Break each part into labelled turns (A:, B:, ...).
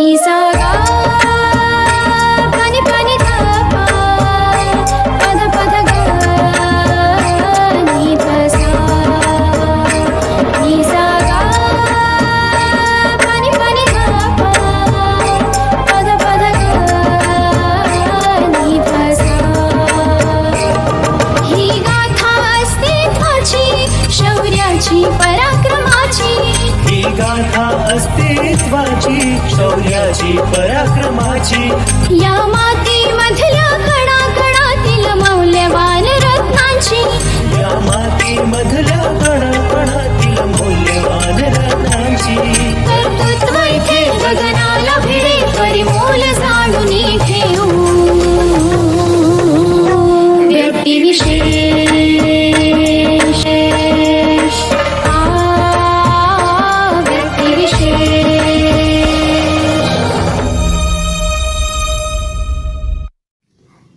A: Lisa. पराक्रमाची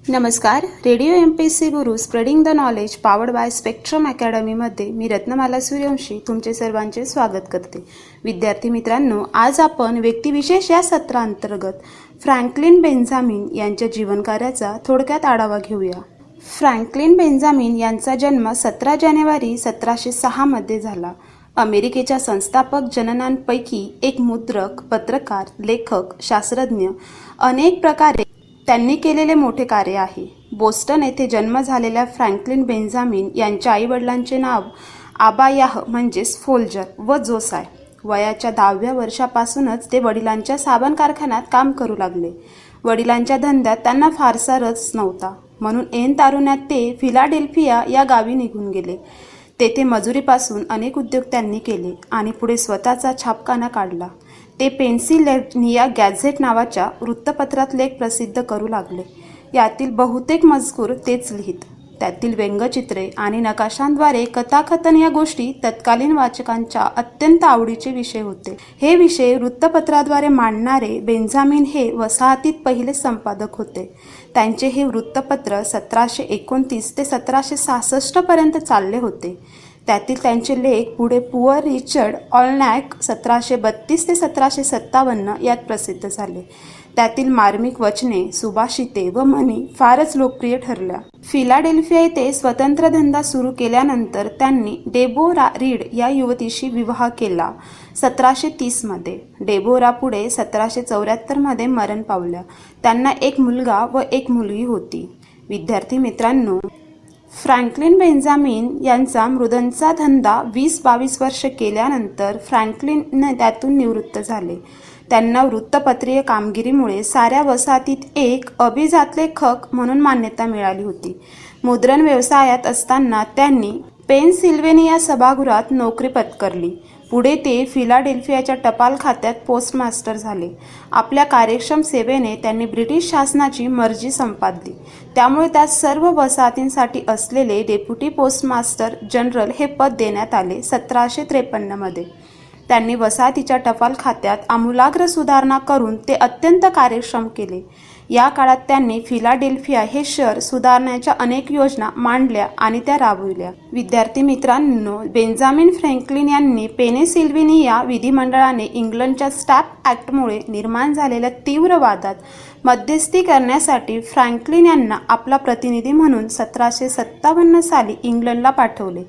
B: नमस्कार. Radio M P C Guru spreading the knowledge powered by Spectrum अकॅडमीमध्ये मी रत्नमाला सूर्यवंशी तुमचे सर्वांचे स्वागत करते. विद्यार्थी मित्रांनो आज आपण व्यक्तिविशेष या सत्रांतर्गत फ्रँकलिन बेंझामिन यांच्या जीवनकार्याचा थोडक्यात आढावा घेऊया. फ्रँकलिन बेंझामिन यांचा जन्म सतरा जानेवारी सतराशे सहामध्ये झाला. अमेरिकेच्या संस्थापक जननांपैकी एक मुद्रक पत्रकार लेखक शास्त्रज्ञ अनेक प्रकारे त्यांनी केलेले मोठे कार्य आहे. बोस्टन येथे जन्म झालेल्या फ्रँकलिन बेंझामिन यांच्या आईवडिलांचे नाव आबायाह म्हणजेच फोल्जर व जोसाय. वयाच्या दहाव्या वर्षापासूनच ते वडिलांच्या साबण कारखान्यात काम करू लागले. वडिलांच्या धंद्यात त्यांना फारसा रस नव्हता. म्हणून ऐन तारुण्यात ते फिलाडेल्फिया या गावी निघून गेले. तेथे मजुरीपासून अनेक उद्योग त्यांनी केले आणि पुढे स्वतःचा छापखाना काढला. ते पेन्सिलेव्हनिया गॅझेट नावाच्या वृत्तपत्रात लेख प्रसिद्ध करू लागले. यातील बहुतेक मजकूर तेच लिहित. त्यातील व्यंगचित्रे आणि नकाशांद्वारे कथाकथन या गोष्टी तत्कालीन वाचकांच्या अत्यंत आवडीचे विषय होते. हे विषय वृत्तपत्राद्वारे मांडणारे बेंझामिन हे वसाहतीत पहिले संपादक होते. त्यांचे हे वृत्तपत्र सतराशे एकोणतीस ते सतराशे सहासष्ट पर्यंत चालले होते. त्यातील त्यांचे लेख पुढे पुअर रिचर्ड ऑलनॅक सतराशे बत्तीस ते सतराशे सत्तावन्न यात प्रसिद्ध झाले. त्यातील मार्मिक वचने सुभाषिते व म्हणी फारच लोकप्रिय ठरल्या. फिलाडेल्फिया येथे स्वतंत्र धंदा सुरू केल्यानंतर त्यांनी डेबोरा रीड या युवतीशी विवाह केला सतराशे तीसमध्ये डेबोरा पुढे सतराशे चौऱ्याहत्तरमध्ये मरण पावल्या. त्यांना एक मुलगा व एक मुलगी होती. विद्यार्थी मित्रांनो फ्रँकलिन बेंजामिन यांचा मृदंचा धंदा वीस बावीस वर्ष केल्यानंतर फ्रँकलिन त्यातून निवृत्त झाले. त्यांना वृत्तपत्रीय कामगिरीमुळे साऱ्या वसाहतीत एक अभिजातलेखक म्हणून मान्यता मिळाली होती. मुद्रण व्यवसायात असताना त्यांनी पेनसिल्वेनिया सभागृहात नोकरी पत्करली. पुढे ते फिलाडेल्फियाच्या टपाल खात्यात पोस्टमास्टर झाले. आपल्या कार्यक्षम सेवेने त्यांनी ब्रिटिश शासनाची मर्जी संपादली. त्यामुळे त्या सर्व वसाहतींसाठी असलेले डेप्युटी पोस्टमास्टर जनरल हे पद देण्यात आले सतराशे त्रेपन्नमध्ये त्यांनी वसाहतीच्या टपाल खात्यात आमूलाग्र सुधारणा करून ते अत्यंत कार्यक्षम केले. या काळात त्यांनी फिलाडेल्फिया हे शहर सुधारण्याच्या अनेक योजना मांडल्या आणि त्या राबविल्या. विद्यार्थी मित्रांनो बेंजामिन फ्रँकलिन यांनी पेनेसिल्व्हेनिया विधिमंडळाने इंग्लंडच्या स्टॅप ॲक्टमुळे निर्माण झालेल्या तीव्र वादात मध्यस्थी करण्यासाठी फ्रँकलिन यांना आपला प्रतिनिधी म्हणून सतराशे सत्तावन्न साली इंग्लंडला पाठवले.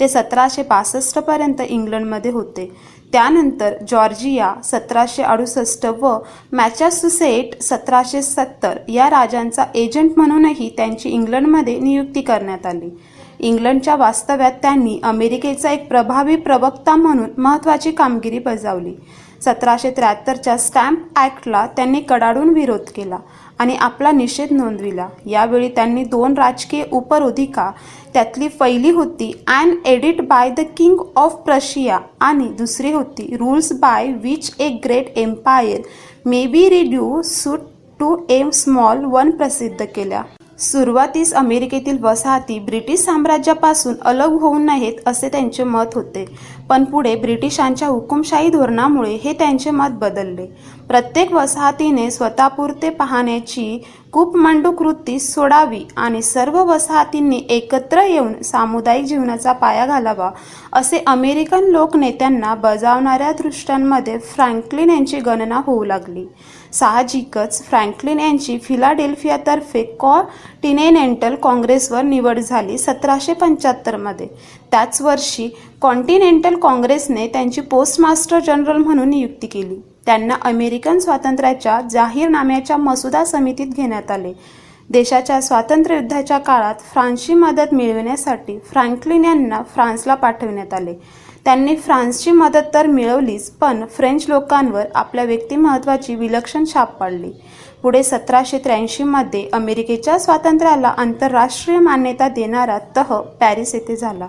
B: ते सतराशे पासष्टपर्यंत इंग्लंडमध्ये होते. त्यानंतर जॉर्जिया सतराशे अडुसष्ट व मॅचॅसुसेट सतराशे सत्तर या राजांचा एजंट म्हणूनही त्यांची इंग्लंडमध्ये नियुक्ती करण्यात आली. इंग्लंडच्या वास्तव्यात त्यांनी अमेरिकेचा एक प्रभावी प्रवक्ता म्हणून महत्त्वाची कामगिरी बजावली. सतराशे त्र्याहत्तरच्या स्टॅम्प ॲक्टला त्यांनी कडाडून विरोध केला आणि आपला निषेध नोंदविला. यावेळी त्यांनी दोन राजकीय उपरोधिका त्यातली पहिली होती an edit by the king of Prussia आणि दुसरी होती rules by which a great empire may be reduced to a small one प्रसिद्ध केल्या. सुरुवातीस अमेरिकेतील वसाहती ब्रिटिश साम्राज्यापासून अलग होऊ नयेत असे त्यांचे मत होते. पण पुढे ब्रिटिशांच्या हुकुमशाही धोरणामुळे हे त्यांचे मत बदलले. प्रत्येक वसाहतीने स्वतःपुरते पाहण्याची कूपमंडू कृती सोडावी आणि सर्व वसाहतींनी एकत्र येऊन सामुदायिक जीवनाचा पाया घालावा असे अमेरिकन लोकनेत्यांना बजावणाऱ्या दृष्ट्यांमध्ये फ्रँकलिन यांची गणना होऊ लागली. साहजिकच फ्रँकलिन यांची फिलाडेल्फियातर्फे कॉन्टिनेंटल काँग्रेसवर निवड झाली सतराशे पंच्याहत्तरमध्ये त्याच वर्षी कॉन्टिनेंटल काँग्रेसने त्यांची पोस्टमास्टर जनरल म्हणून नियुक्ती केली. त्यांना अमेरिकन स्वातंत्र्याच्या जाहीरनाम्याच्या मसुदा समितीत घेण्यात आले. देशाच्या स्वातंत्र्ययुद्धाच्या काळात फ्रान्सची मदत मिळविण्यासाठी फ्रँकलिन यांना फ्रान्सला पाठविण्यात आले. त्यांनी फ्रान्सची मदत तर मिळवलीच पण फ्रेंच लोकांवर आपल्या व्यक्तिमत्वाची विलक्षण छाप पाडली. पुढे सतराशे त्र्याऐंशीमध्ये अमेरिकेच्या स्वातंत्र्याला आंतरराष्ट्रीय मान्यता देणारा तह पॅरिस येथे झाला.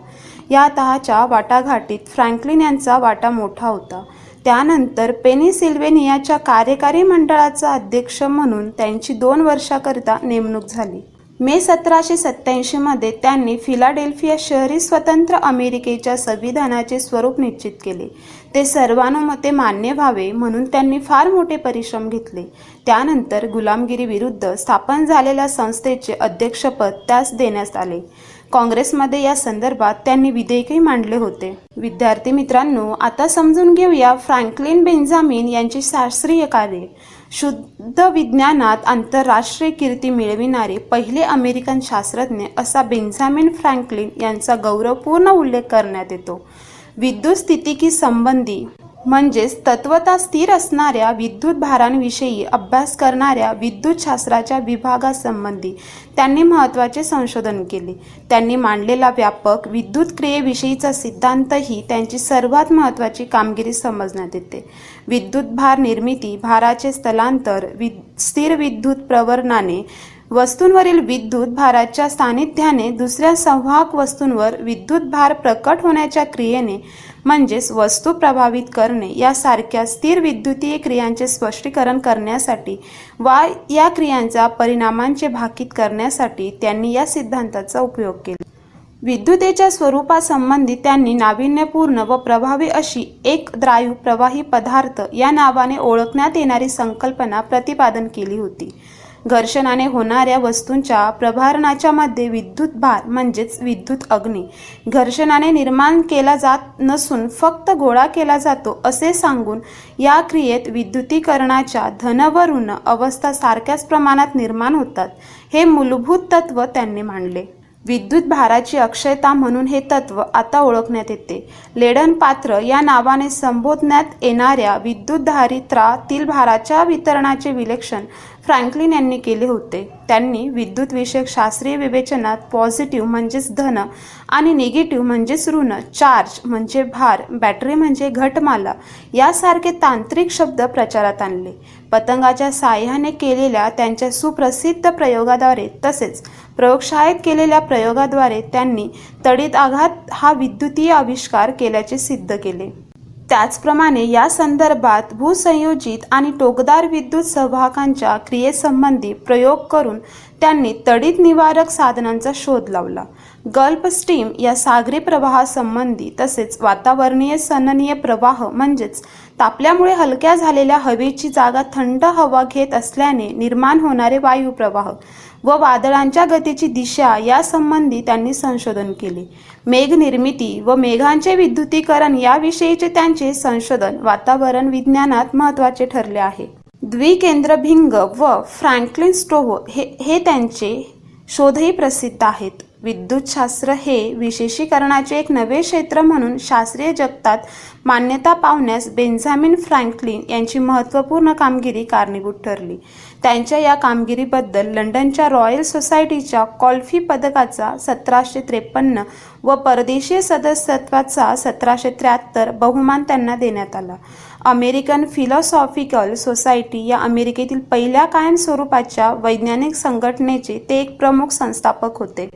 B: या तहाच्या वाटाघाटीत फ्रँकलिन यांचा वाटा मोठा होता. त्यानंतर पेनिसिल्वेनियाच्या कार्यकारी मंडळाचा अध्यक्ष म्हणून त्यांची दोन वर्षाकरिता नेमणूक झाली. मे सतराशे सत्याऐंशीमध्ये त्यांनी फिलाडेल्फिया शहरी स्वतंत्र अमेरिकेच्या संविधानाचे स्वरूप निश्चित केले. ते सर्वानुमते मान्य व्हावे म्हणून त्यांनी फार मोठे परिश्रम घेतले. त्यानंतर गुलामगिरी विरुद्ध स्थापन झालेल्या संस्थेचे अध्यक्षपद त्यास देण्यात आले. काँग्रेसमध्ये या संदर्भात त्यांनी विधेयकही मांडले होते. विद्यार्थी मित्रांनो आता समजून घेऊया फ्रँकलिन बेंजामिन यांची शास्त्रीय कार्य शुद्ध विज्ञानात आंतरराष्ट्रीय कीर्ती मिळविणारे पहिले अमेरिकन शास्त्रज्ञ असा बेंझामिन फ्रँकलिन यांचा गौरवपूर्ण उल्लेख करण्यात येतो. विद्युत स्थितिकी संबंधी म्हणजेच तत्वता स्थिर असणाऱ्या विद्युत भारांविषयी अभ्यास करणाऱ्या विद्युत शास्त्राच्या विभागासंबंधी त्यांनी महत्त्वाचे संशोधन केले. त्यांनी मांडलेला व्यापक विद्युत क्रियेविषयीचा सिद्धांतही त्यांची सर्वात महत्त्वाची कामगिरी समजण्यात येते. विद्युत भार निर्मिती भाराचे स्थलांतर वि स्थिर विद्युत प्रवरणाने वस्तूंवरील विद्युत भाराच्या सानिध्याने दुसऱ्या संवाहक वस्तूंवर विद्युत भार प्रकट होण्याच्या क्रियेने म्हणजेच वस्तू प्रभावित करणे यासारख्या स्थिर विद्युतीय क्रियांचे स्पष्टीकरण करण्यासाठी वा या क्रियांचा परिणामांचे भाकीत करण्यासाठी त्यांनी या सिद्धांताचा उपयोग केला. विद्युतेच्या स्वरूपासंबंधी त्यांनी नाविन्यपूर्ण व प्रभावी अशी एक द्रायू प्रवाही पदार्थ या नावाने ओळखण्यात येणारी संकल्पना प्रतिपादन केली होती. घर्षणाने होणाऱ्या वस्तूंच्या प्रभारणाच्या मध्ये विद्युत भार म्हणजेच विद्युत अग्नी घर्षणाने निर्माण केला जात नसून फक्त गोळा केला जातो असे सांगून या क्रियेत विद्युतीकरणाच्या धन व ऋण अवस्था सारख्याच प्रमाणात निर्माण होतात हे मूलभूत तत्व त्यांनी मांडले. विद्युत भाराची अक्षयता म्हणून हे तत्व आता ओळखण्यात येते. लेडन पात्र या नावाने संबोधण्यात येणाऱ्या विद्युतधारित्रातील भाराच्या वितरणाचे विलक्षण फ्रँकलिन यांनी केले होते. त्यांनी विद्युतविषयक शास्त्रीय विवेचनात पॉझिटिव्ह म्हणजेच धन आणि निगेटिव्ह म्हणजेच ऋण चार्ज म्हणजे भार बॅटरी म्हणजे घटमाला यासारखे तांत्रिक शब्द प्रचारात आणले. पतंगाच्या साह्याने केलेल्या त्यांच्या सुप्रसिद्ध प्रयोगाद्वारे तसेच प्रयोगशाळेत केलेल्या प्रयोगाद्वारे त्यांनी तडीत आघात हा विद्युतीय आविष्कार केल्याचे सिद्ध केले. त्याचप्रमाणे या संदर्भात भूसंयोजित आणि टोकदार विद्युत सहभागांच्या क्रियेसंबंधी प्रयोग करून त्यांनी तडीत निवारक साधनांचा शोध लावला. गल्फ स्टीम या सागरी प्रवाहासंबंधी तसेच वातावरणीय सननीय प्रवाह म्हणजेच तापल्यामुळे हलक्या झालेल्या हवेची जागा थंड हवा घेत असल्याने निर्माण होणारे वायू प्रवाह व वादळांच्या गतीची दिशा यासंबंधी त्यांनी संशोधन केले. मेघ निर्मिती व मेघांचे विद्युतीकरण याविषयीचे त्यांचे संशोधन वातावरण विज्ञानात महत्त्वाचे ठरले आहे. द्विकेंद्र भिंग व फ्रँकलिन स्टोव्ह हे हे त्यांचे शोधही प्रसिद्ध आहेत. विद्युतशास्त्र हे विशेषीकरणाचे एक नवे क्षेत्र म्हणून शास्त्रीय जगतात मान्यता पावण्यास बेंझामिन फ्रँकलिन यांची महत्त्वपूर्ण कामगिरी कारणीभूत ठरली. त्यांच्या या कामगिरीबद्दल लंडनच्या रॉयल सोसायटीच्या कॉल्फी पदकाचा सतराशे त्रेपन्न व परदेशीय सदस्यत्वाचा सतराशे त्र्याहत्तर बहुमान त्यांना देण्यात आला. अमेरिकन फिलॉसॉफिकल सोसायटी या अमेरिकेतील पहिल्या कायम स्वरूपाच्या वैज्ञानिक संघटनेचे ते एक प्रमुख संस्थापक होते.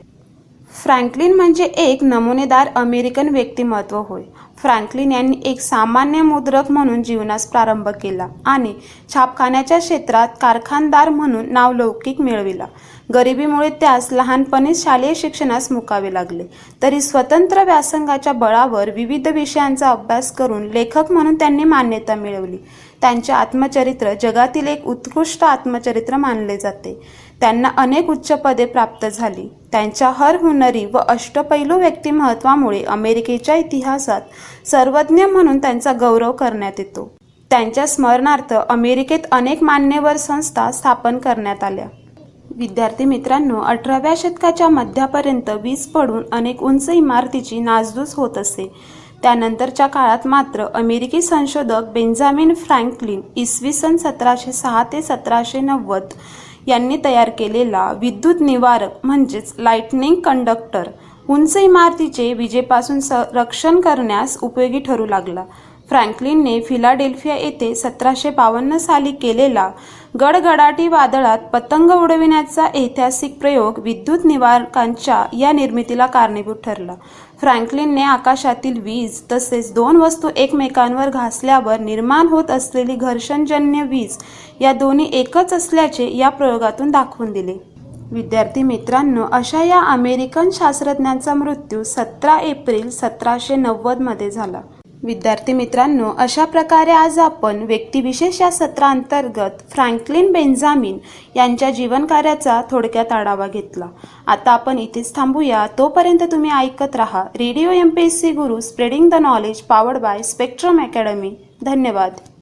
B: फ्रँकलिन म्हणजे एक नमुनेदार अमेरिकन व्यक्तिमत्व होय. फ्रँकलिन यांनी एक सामान्य मुद्रक म्हणून जीवनास प्रारंभ केला आणि छापखान्याच्या क्षेत्रात कारखानदार म्हणून नावलौकिक मिळविला. गरिबीमुळे त्यास लहानपणीच शालेय शिक्षणास मुकावे लागले. तरी स्वतंत्र व्यासंगाच्या बळावर विविध विषयांचा अभ्यास करून लेखक म्हणून त्यांनी मान्यता मिळवली. त्यांचे आत्मचरित्र जगातील एक उत्कृष्ट आत्मचरित्र मानले जाते. त्यांना अनेक उच्च पदे प्राप्त झाली. त्यांच्या हर हुनरी व अष्टपैलू व्यक्तिमत्वामुळे अमेरिकेच्या इतिहासात सर्वज्ञ म्हणून त्यांचा गौरव करण्यात येतो. त्यांच्या स्मरणार्थ अमेरिकेत अनेक मान्यवर संस्था स्थापन करण्यात आल्या. विद्यार्थी मित्रांनो अठराव्या शतकाच्या मध्यापर्यंत वीज पडून अनेक उंच इमारतीची नासधूस होत असे. त्यानंतरच्या काळात मात्र अमेरिकी संशोधक बेंजामिन फ्रँकलिन इसवी सन सतराशे सहा ते सतराशे नव्वद यांनी तयार केलेला विद्युत निवारक म्हणजेच लाइटनिंग कंडक्टर उंच इमारतीचे विजेपासून संरक्षण करण्यास उपयोगी ठरू लागला. फ्रँकलिनने फिलाडेल्फिया येथे सतराशे बावन्न साली केलेला गडगडाटी वादळात पतंग उडविण्याचा ऐतिहासिक प्रयोग विद्युत निवारकांच्या या निर्मितीला कारणीभूत ठरला. फ्रँकलिनने आकाशातील वीज तसेच दोन वस्तू एकमेकांवर घासल्यावर निर्माण होत असलेली घर्षणजन्य वीज या दोन्ही एकच असल्याचे या प्रयोगातून दाखवून दिले. विद्यार्थी मित्रांनो अशा या अमेरिकन शास्त्रज्ञांचा मृत्यू सतरा एप्रिल सतराशे नव्वदमध्ये झाला. विद्यार्थी मित्रांनो अशा प्रकारे आज आपण व्यक्तिविशेष या सत्रांतर्गत फ्रँकलिन बेंजामिन यांच्या जीवनकार्याचा थोडक्यात आढावा घेतला. आता आपण इथेच थांबूया. तोपर्यंत तुम्ही ऐकत राहा radio M P S C Guru spreading the knowledge powered by Spectrum academy. धन्यवाद.